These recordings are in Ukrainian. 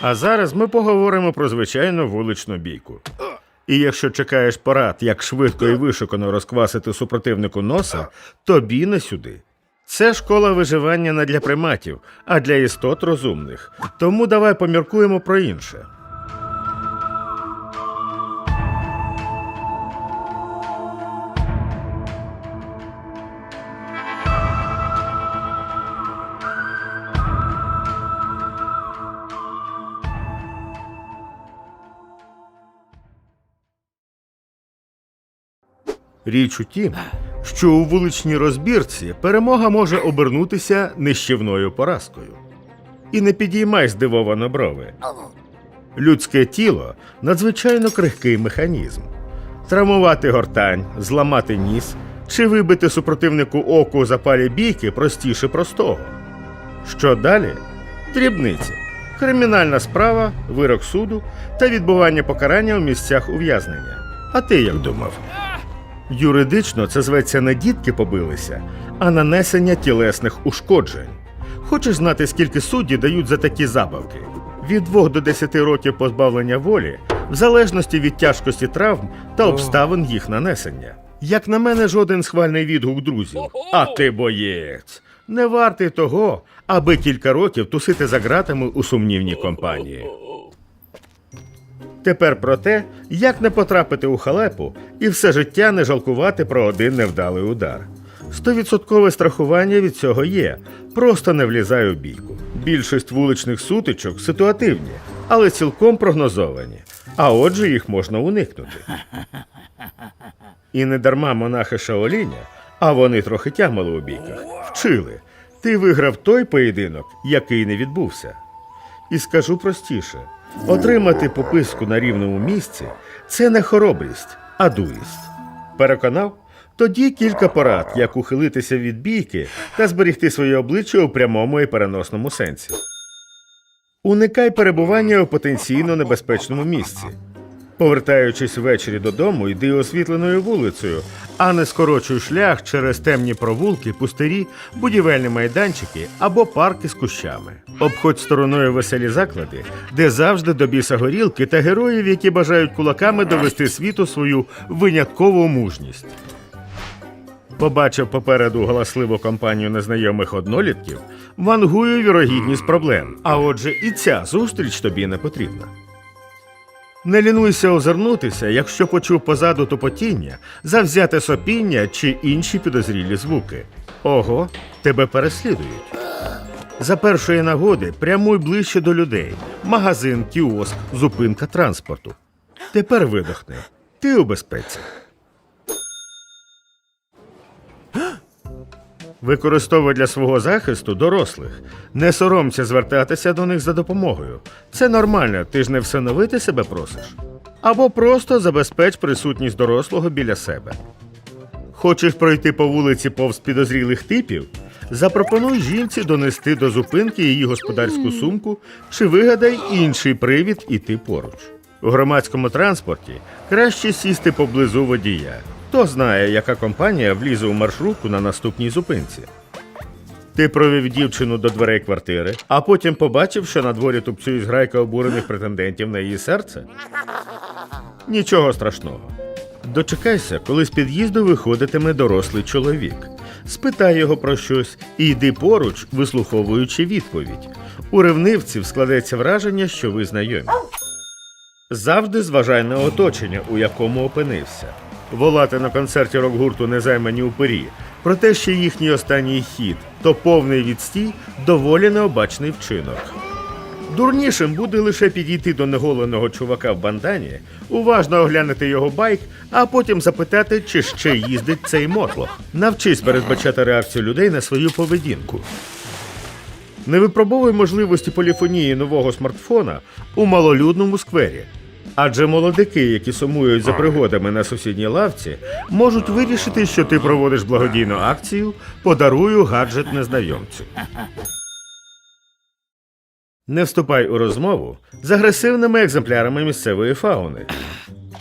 А зараз ми поговоримо про звичайну вуличну бійку. І якщо чекаєш порад, як швидко і вишукано розквасити супротивнику носа, тобі не сюди. Це школа виживання не для приматів, а для істот розумних. Тому давай поміркуємо про інше. Річ у тім, що у вуличній розбірці перемога може обернутися нищівною поразкою. І не підіймай здивовано брови. Людське тіло надзвичайно крихкий механізм. Травмувати гортань, зламати ніс чи вибити супротивнику оку у запалі бійки простіше простого. Що далі? Дрібниці. Кримінальна справа, вирок суду та відбування покарання у місцях ув'язнення. А ти як думав? Юридично це зветься не дітки побилися, а нанесення тілесних ушкоджень. Хочеш знати, скільки судді дають за такі забавки? Від 2 до 10 років позбавлення волі, в залежності від тяжкості травм та обставин їх нанесення. Як на мене, жоден схвальний відгук друзів. А ти боєць! Не вартий того, аби кілька років тусити за ґратами у сумнівній компанії. Тепер про те, як не потрапити у халепу і все життя не жалкувати про один невдалий удар. Стовідсоткове страхування від цього є, просто не влізай у бійку. Більшість вуличних сутичок ситуативні, але цілком прогнозовані, а отже їх можна уникнути. І не дарма монахи Шаоліня, а вони трохи тямили у бійках, вчили. Ти виграв той поєдинок, який не відбувся. І скажу простіше: отримати пописку на рівному місці це не хоробрість, а дурість. Переконав? Тоді кілька порад, як ухилитися від бійки та зберігти своє обличчя у прямому і переносному сенсі. Уникай перебування у потенційно небезпечному місці. Повертаючись ввечері додому, йди освітленою вулицею, а не скорочуй шлях через темні провулки, пустирі, будівельні майданчики або парки з кущами. Обходь стороною веселі заклади, де завжди до біса горілки та героїв, які бажають кулаками довести світу свою виняткову мужність. Побачив попереду галасливу компанію незнайомих однолітків, вангую вірогідність проблем. А отже, і ця зустріч тобі не потрібна. Не лінуйся озирнутися, якщо почув позаду тупотіння, завзяте сопіння чи інші підозрілі звуки. Ого, тебе переслідують. За першої нагоди прямуй ближче до людей. Магазин, кіоск, зупинка транспорту. Тепер видохни. Ти у безпеці. Використовуй для свого захисту дорослих. Не соромся звертатися до них за допомогою. Це нормально, ти ж не всиновити себе просиш. Або просто забезпеч присутність дорослого біля себе. Хочеш пройти по вулиці повз підозрілих типів? Запропонуй жінці донести до зупинки її господарську сумку чи вигадай інший привід іти поруч. У громадському транспорті краще сісти поблизу водія. Хто знає, яка компанія влізе у маршрутку на наступній зупинці. Ти провів дівчину до дверей квартири, а потім побачив, що на дворі тупцюють зграйка обурених претендентів на її серце. Нічого страшного. Дочекайся, коли з під'їзду виходитиме дорослий чоловік. Спитай його про щось і йди поруч, вислуховуючи відповідь. У ревнивців складеться враження, що ви знайомі. Завжди зважай на оточення, у якому опинився. Волати на концерті рок-гурту незаймані упері, про те, що їхній останній хід то повний відстій, доволі необачний вчинок. Дурнішим буде лише підійти до неголеного чувака в бандані, уважно оглянути його байк, а потім запитати, чи ще їздить цей мотлох. Навчись передбачати реакцію людей на свою поведінку. Не випробовуй можливості поліфонії нового смартфона у малолюдному сквері. Адже молодики, які сумують за пригодами на сусідній лавці, можуть вирішити, що ти проводиш благодійну акцію Подарую гаджет незнайомцю. Не вступай у розмову з агресивними екземплярами місцевої фауни.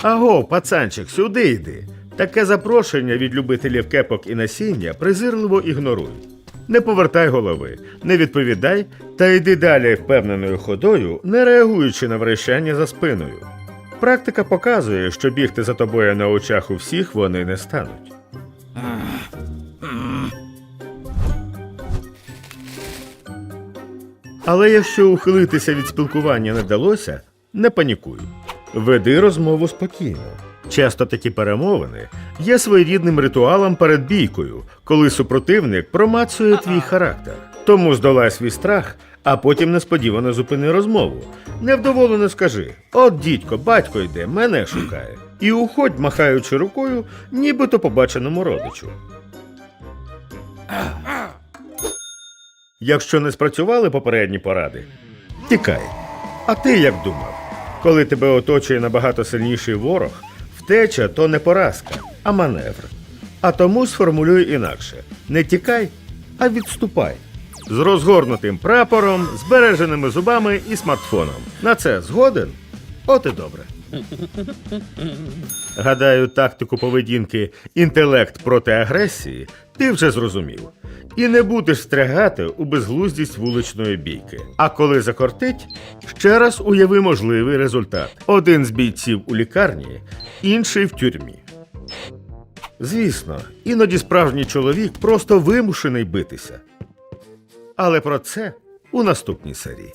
Аго, пацанчик, сюди йди. Таке запрошення від любителів кепок і насіння презирливо ігноруй. Не повертай голови, не відповідай та йди далі впевненою ходою, не реагуючи на врещання за спиною. Практика показує, що бігти за тобою на очах у всіх вони не стануть. Але якщо ухилитися від спілкування не вдалося, не панікуй. Веди розмову спокійно. Часто такі перемовини є своєрідним ритуалом перед бійкою, коли супротивник промацує твій характер. Тому здолай свій страх, а потім несподівано зупини розмову. Невдоволено скажи: от дідько, батько йде, мене шукає. І уходь, махаючи рукою, нібито побаченому родичу. Якщо не спрацювали попередні поради, тікай. А ти як думав? Коли тебе оточує набагато сильніший ворог, втеча то не поразка, а маневр. А тому сформулюй інакше: не тікай, а відступай. З розгорнутим прапором, збереженими зубами і смартфоном. На це згоден? От і добре. Гадаю, тактику поведінки інтелект проти агресії ти вже зрозумів. І не будеш стрягати у безглуздість вуличної бійки. А коли закортить, ще раз уяви можливий результат: один з бійців у лікарні, інший в тюрмі. Звісно, іноді справжній чоловік просто вимушений битися. Але про це у наступній серії.